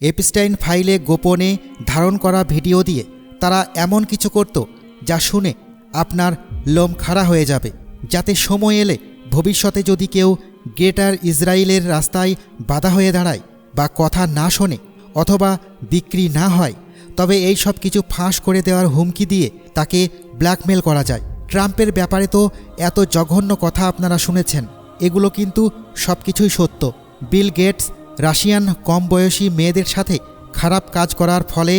এপিস্টাইন ফাইলে গোপনে ধারণ করা ভিডিও দিয়ে তারা এমন কিছু করত যা শুনে আপনার লোম খাড়া হয়ে যাবে, যাতে সময় এলে ভবিষ্যতে যদি কেউ গ্রেটার ইসরায়েলের রাস্তায় বাধা হয়ে দাঁড়ায় বা কথা না শোনে অথবা বিক্রি না হয়, তবে এই সব কিছু ফাঁস করে দেওয়ার হুমকি দিয়ে তাকে ব্ল্যাকমেল করা যায়। ট্রাম্পের ব্যাপারে তো এত জঘন্য কথা আপনারা শুনেছেন, এগুলো কিন্তু সব কিছুই সত্য। বিল গেটস রাশিয়ান কম বয়সী মেয়েদের সাথে খারাপ কাজ করার ফলে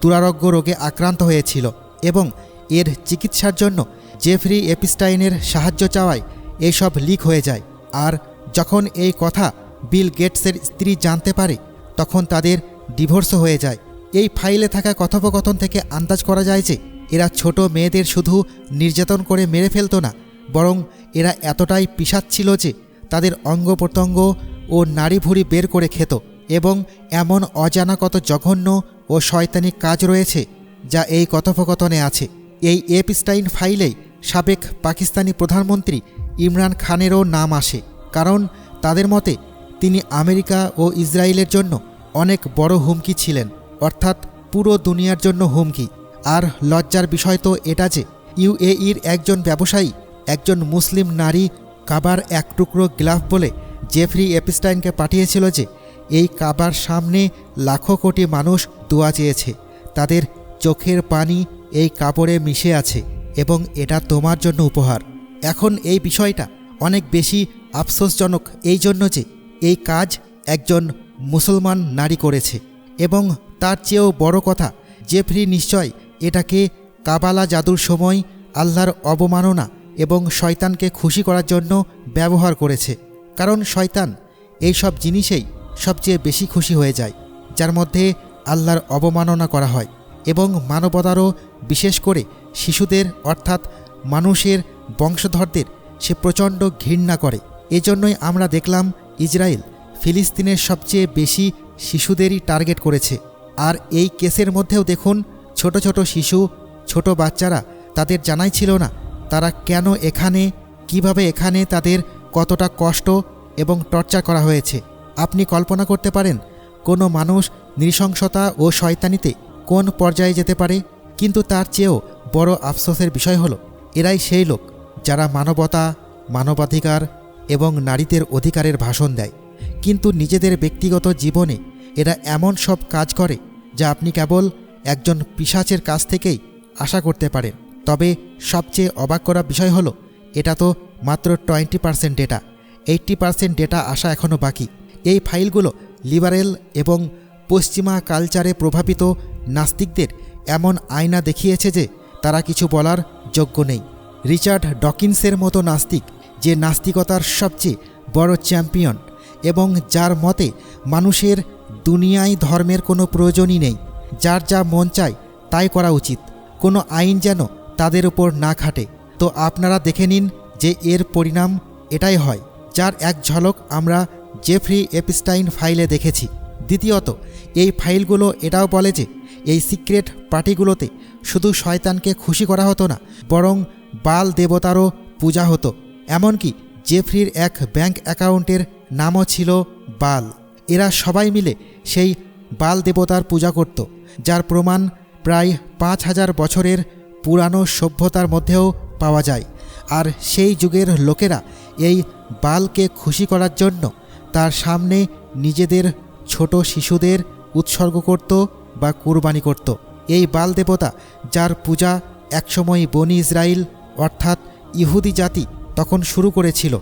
দুরারোগ্য রোগে আক্রান্ত হয়েছিল এবং এর চিকিৎসার জন্য জেফরি এপিস্টাইনের সাহায্য চাওয়ায় এসব লিক হয়ে যায়। আর যখন এই কথা বিল গেটসের স্ত্রী জানতে পারে, তখন তাদের ডিভোর্স হয়ে যায়। এই ফাইলে থাকা কথোপকথন থেকে আন্দাজ করা যায় যে এরা ছোট মেয়েদের শুধু নির্যাতন করে মেরে ফেলতো না, বরং এরা এতটাই পিসাদ ছিল যে তাদের অঙ্গ প্রত্যঙ্গ ও নাড়ি ভুড়ি বের করে খেত এবং এমন অজানা কত জঘন্য ও শয়তানি কাজ রয়েছে যা এই কথোপকথনে আছে। এই এপস্টাইন ফাইলেই সাবেক পাকিস্তানি প্রধানমন্ত্রী ইমরান খানেরও নাম আসে, কারণ তাদের মতে তিনি আমেরিকা ও ইসরায়েলের জন্য অনেক বড় হুমকি ছিলেন, অর্থাৎ পুরো দুনিয়ার জন্য হুমকি। আর লজ্জার বিষয় তো এটা যে, ইউএইর একজন ব্যবসায়ী, একজন মুসলিম নারী কাবার এক টুকরো গ্লাভ বলে জেফরি এপিস্টাইনকে পাঠিয়েছিল যে এই কাবার সামনে লাখো কোটি মানুষ দোয়া চেয়েছে। তাদের চোখের পানি এই কাপড়ে মিশে আছে এবং এটা তোমার জন্য উপহার। এখন এই বিষয়টা অনেক বেশি আফসোসজনক এই জন্য যে এই কাজ একজন মুসলমান নারী করেছে এবং তার চেয়েও বড় কথা, জেফরি নিশ্চয় এটাকে কাবালা জাদুর সময় আল্লাহর অবমাননা এবং শয়তানকে খুশি করার জন্য ব্যবহার করেছে। কারণ শয়তান এই সব জিনিসেই সবচেয়ে বেশি খুশি হয়ে যায়, যার মধ্যে আল্লাহর অবমাননা করা হয় এবং মানবতারও বিশেষ করে শিশুদের অর্থাৎ মানুষের বংশধরদের সে প্রচণ্ড ঘৃণা করে। এজন্যই আমরা দেখলাম ইসরায়েল ফিলিস্তিনের সবচেয়ে বেশি শিশুদেরই টার্গেট করেছে। আর এই কেসের মধ্যেও দেখুন, ছোট ছোট শিশু, ছোট বাচ্চারা তাদের জানাই ছিল না, তারা কেন এখানে, কীভাবে এখানে তাদের কতটা কষ্ট এবং টর্চার করা হয়েছে। আপনি কল্পনা করতে পারেন, কোনো মানুষ নৃশংসতা ও শয়তানিতে কোন পর্যায়ে যেতে পারে, কিন্তু তার চেয়েও বড় আফসোসের বিষয় হলো, এরাই সেই লোক যারা মানবতা, মানবাধিকার এবং নারীদের অধিকারের ভাষণ দেয়। কিন্তু নিজেদের ব্যক্তিগত জীবনে এরা এমন সব কাজ করে যা আপনি কেবল একজন পিসাচের কাছ থেকেই আশা করতে পারেন। তবে সবচেয়ে অবাক করা বিষয় হলো, এটা তো মাত্র twenty percent data eighty percent data আসা এখনও বাকি। এই ফাইলগুলো লিবারেল এবং পশ্চিমা কালচারে প্রভাবিত নাস্তিকদের এমন আয়না দেখিয়েছে যে তারা কিছু বলার যোগ্য নেই। রিচার্ড ডকিন্সের মতো নাস্তিক যে নাস্তিকতার সবচেয়ে বড় চ্যাম্পিয়ন এবং যার মতে মানুষের দুনিয়ায় ধর্মের কোনো প্রয়োজনই নেই, যার যা মন চায় তাই করা উচিত। কোনো আইন যেন তাদের উপর না খাটে। তো আপনারা দেখে নিন যে এর পরিণাম এটাই হয়, যার এক ঝলক আমরা জেফ্রি এপিস্টাইন ফাইলে দেখেছি। দ্বিতীয়ত, এই ফাইলগুলো এটাও বলে যে, এই সিক্রেট পার্টিগুলোতে শুধু শয়তানকে খুশি করা হতো না, বরং বাল দেবতারও পূজা হতো। এমনকি জেফ্রির এক ব্যাংক অ্যাকাউন্টের নামও ছিল বাল। এরা সবাই মিলে সেই বাল দেবতার পূজা করত, যার প্রমাণ প্রায় পাঁচ হাজার বছরের পুরানো সভ্যতার মধ্যেও পাওয়া যায়। আর সেই যুগের লোকেরা এই বালকে খুশি করার জন্য তার সামনে নিজেদের ছোট শিশুদের উৎসর্গ করত বা কুরবানি করত। এই বাল দেবতা যার পূজা একসময় বনি ইসরায়েল অর্থাৎ ইহুদি জাতি তখন শুরু করেছিল,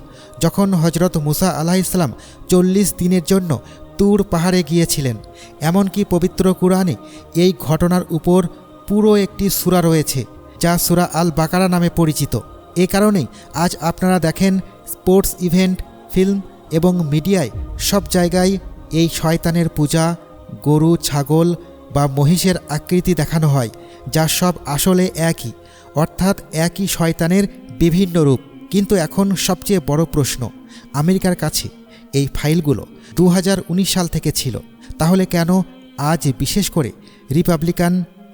যখন হজরত মুসা আলাহ ইসলাম চল্লিশ দিনের জন্য তুর পাহাড়ে গিয়েছিলেন। এমনকি পবিত্র কুরআনে এই ঘটনার উপর পুরো একটি সুরা রয়েছে, যা সুরা আল বাকারা নামে পরিচিত। এ কারণেই আজ আপনারা দেখেন স্পোর্টস ইভেন্ট, ফিল্ম এবং মিডিয়ায় সব জায়গায় এই শয়তানের পূজা, গরু, ছাগল বা মহিষের আকৃতি দেখানো হয়, যা সব আসলে একই, অর্থাৎ একই শয়তানের বিভিন্ন রূপ। কিন্তু এখন সবচেয়ে বড় প্রশ্ন, আমেরিকার কাছে এই ফাইলগুলো দু হাজার উনিশ সাল থেকে ছিল, তাহলে কেন আজ বিশেষ করে রিপাবলিকান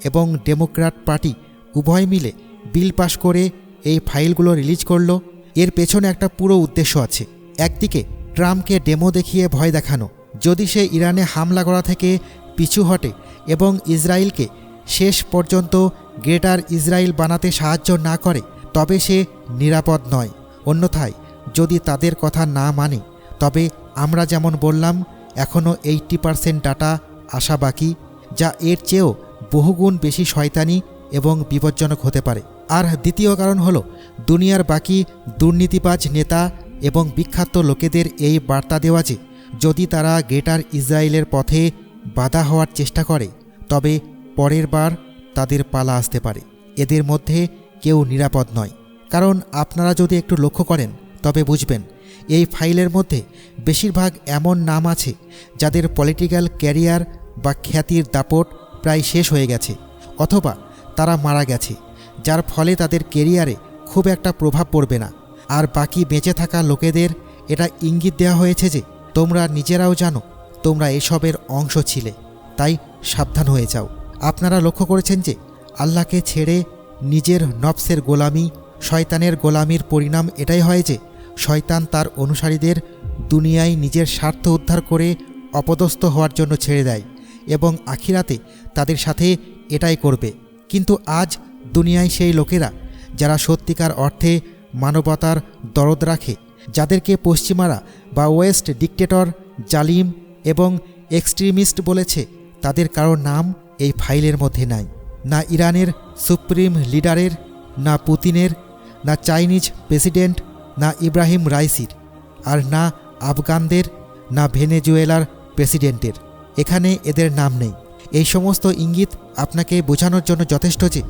এবং ডেমোক্র্যাট পার্টি উভয় মিলে বিল পাশ করে এই ফাইলগুলো রিলিজ করল। এর পেছনে একটা পুরো উদ্দেশ্য আছে। একদিকে ট্রাম্পকে ডেমো দেখিয়ে ভয় দেখানো, যদি সে ইরানে হামলা করা থেকে পিছু হটে এবং ইসরায়েলকে শেষ পর্যন্ত গ্রেটার ইসরায়েল বানাতে সাহায্য না করে, তবে সে নিরাপদ নয়। অন্যথায়, যদি তাদের কথা না মানে তবে আমরা যেমন বললাম এখনও এইট্টি পারসেন্ট ডাটা আসা বাকি, যা এর চেয়েও বহুগুণ বেশি শয়তানি এবং বিপজ্জনক হতে পারে। আর দ্বিতীয় কারণ হল, দুনিয়ার বাকি দুর্নীতিবাজ নেতা এবং বিখ্যাত লোকেদের এই বার্তা দেওয়া যে, যদি তারা গ্রেটার ইসরায়েলের পথে বাধা হওয়ার চেষ্টা করে, তবে পরের বার তাদের পালা আসতে পারে। এদের মধ্যে কেউ নিরাপদ নয়। কারণ আপনারা যদি একটু লক্ষ্য করেন, তবে বুঝবেন, এই ফাইলের মধ্যে বেশিরভাগ এমন নাম আছে যাদের পলিটিক্যাল ক্যারিয়ার বা খ্যাতির দাপট প্রায় শেষ হয়ে গেছে, অথবা তারা মারা গেছে। যার ফলে তাদের কেরিয়ারে খুব একটা প্রভাব পড়বে না। আর বাকি বেঁচে থাকা লোকেদের এটা ইঙ্গিত দেওয়া হয়েছে যে, তোমরা নিজেরাও জানো, তোমরা এসবের অংশ ছিলে। তাই সাবধান হয়ে যাও। আপনারা লক্ষ্য করেছেন যে, আল্লাহকে ছেড়ে নিজের নফসের গোলামি, শয়তানের গোলামির পরিণাম এটাই হয় যে, শয়তান তার অনুসারীদের দুনিয়ায় নিজের স্বার্থ উদ্ধার করে অপদস্থ হওয়ার জন্য ছেড়ে দেয় এবং আখিরাতে তাদের সাথে এটাই করবে। কিন্তু আজ দুনিয়ায় সেই লোকেরা যারা সত্যিকার অর্থে মানবতার দরদ রাখে, যাদেরকে পশ্চিমারা বা ওয়েস্ট ডিকটেটর, জালিম এবং এক্সট্রিমিস্ট বলেছে, তাদের কারোর নাম এই ফাইলের মধ্যে নাই। না ইরানের সুপ্রিম লিডারের, না পুতিনের, না চাইনিজ প্রেসিডেন্ট, না ইব্রাহিম রাইসির, আর না আফগানদের, না ভেনেজুয়েলার প্রেসিডেন্টের। এখানে এদের নাম নেই। এই সমস্ত ইঙ্গিত আপনাকে বোঝানোর জন্য যথেষ্ট যে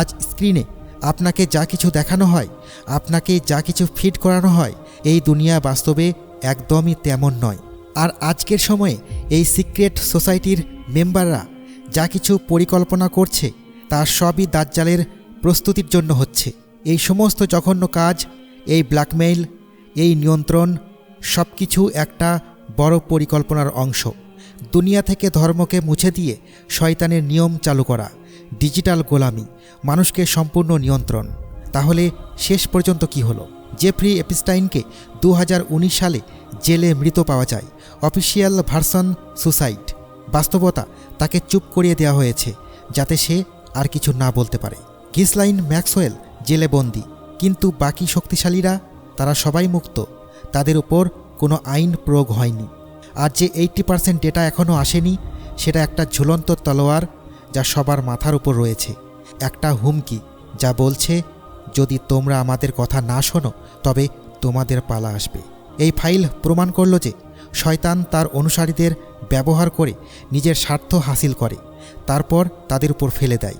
আজ স্ক্রিনে আপনাকে যা কিছু দেখানো হয়, আপনাকে যা কিছু ফিট করানো হয়, এই দুনিয়া বাস্তবে একদমই তেমন নয়। আর আজকের সময়ে এই সিক্রেট সোসাইটির মেম্বাররা যা কিছু পরিকল্পনা করছে, তার সবই দাজ্জালের প্রস্তুতির জন্য হচ্ছে। এই সমস্ত জঘন্য কাজ, এই ব্ল্যাকমেইল এই নিয়ন্ত্রণ সব কিছু একটা বড় পরিকল্পনার অংশ। দুনিয়া থেকে ধর্মকে মুছে দিয়ে শয়তানের নিয়ম চালু করা, ডিজিটাল গোলামি, মানুষকে সম্পূর্ণ নিয়ন্ত্রণ। তাহলে শেষ পর্যন্ত কি হলো? জেফ্রি এপিস্টাইনকে দু হাজার উনিশ সালে জেলে মৃত পাওয়া যায়। Official version suicide. বাস্তবতা তাকে চুপ করিয়ে দেওয়া হয়েছে, যাতে সে আর কিছু না বলতে পারে। গিসলাইন ম্যাক্সওয়েল জেলে বন্দি। কিন্তু বাকি শক্তিশালীরা, তারা সবাই মুক্ত। তাদের উপর কোনো আইন প্রয়োগ হয়নি। আর যে এইট্টি পার্সেন্ট ডেটা এখনও আসেনি, সেটা একটা ঝুলন্ত তলোয়ার যা সবার মাথার উপর রয়েছে। একটা হুমকি যা বলছে, যদি তোমরা আমাদের কথা না শোনো, তবে তোমাদের পালা আসবে। এই ফাইল প্রমাণ করল যে, শয়তান তার অনুসারীদের ব্যবহার করে নিজের স্বার্থ হাসিল করে, তারপর তাদের উপর ফেলে দেয়।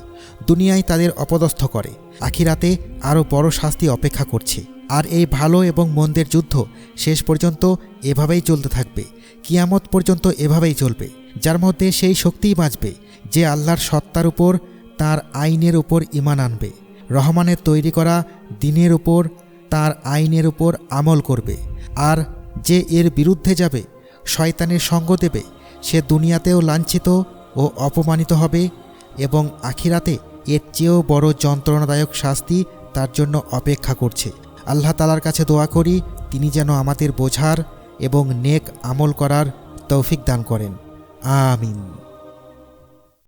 দুনিয়ায় তাদের অপদস্থ করে। আখিরাতে আরও বড় শাস্তি অপেক্ষা করছে। আর এই ভালো এবং মন্দের যুদ্ধ শেষ পর্যন্ত এভাবেই চলতে থাকবে। কিয়ামত পর্যন্ত এভাবেই চলবে। যার মধ্যে সেই শক্তিই বাঁচবে, যে আল্লাহর সত্তার উপর তার আইনের উপর ইমান আনবে। রহমানের তৈরি করা দিনের উপর তার আইনের উপর আমল করবে। আর যে এর বিরুদ্ধে যাবে, শয়তানের সঙ্গ দেবে, সে দুনিয়াতেও লাঞ্ছিত ও অপমানিত হবে এবং আখিরাতে এর চেয়েও বড় যন্ত্রণাদায়ক শাস্তি তার জন্য অপেক্ষা করছে। আল্লাহ তালার কাছে দোয়া করি, তিনি যেন আমাদের বোঝার এবং নেক আমল করার তৌফিক দান করেন। আমিন।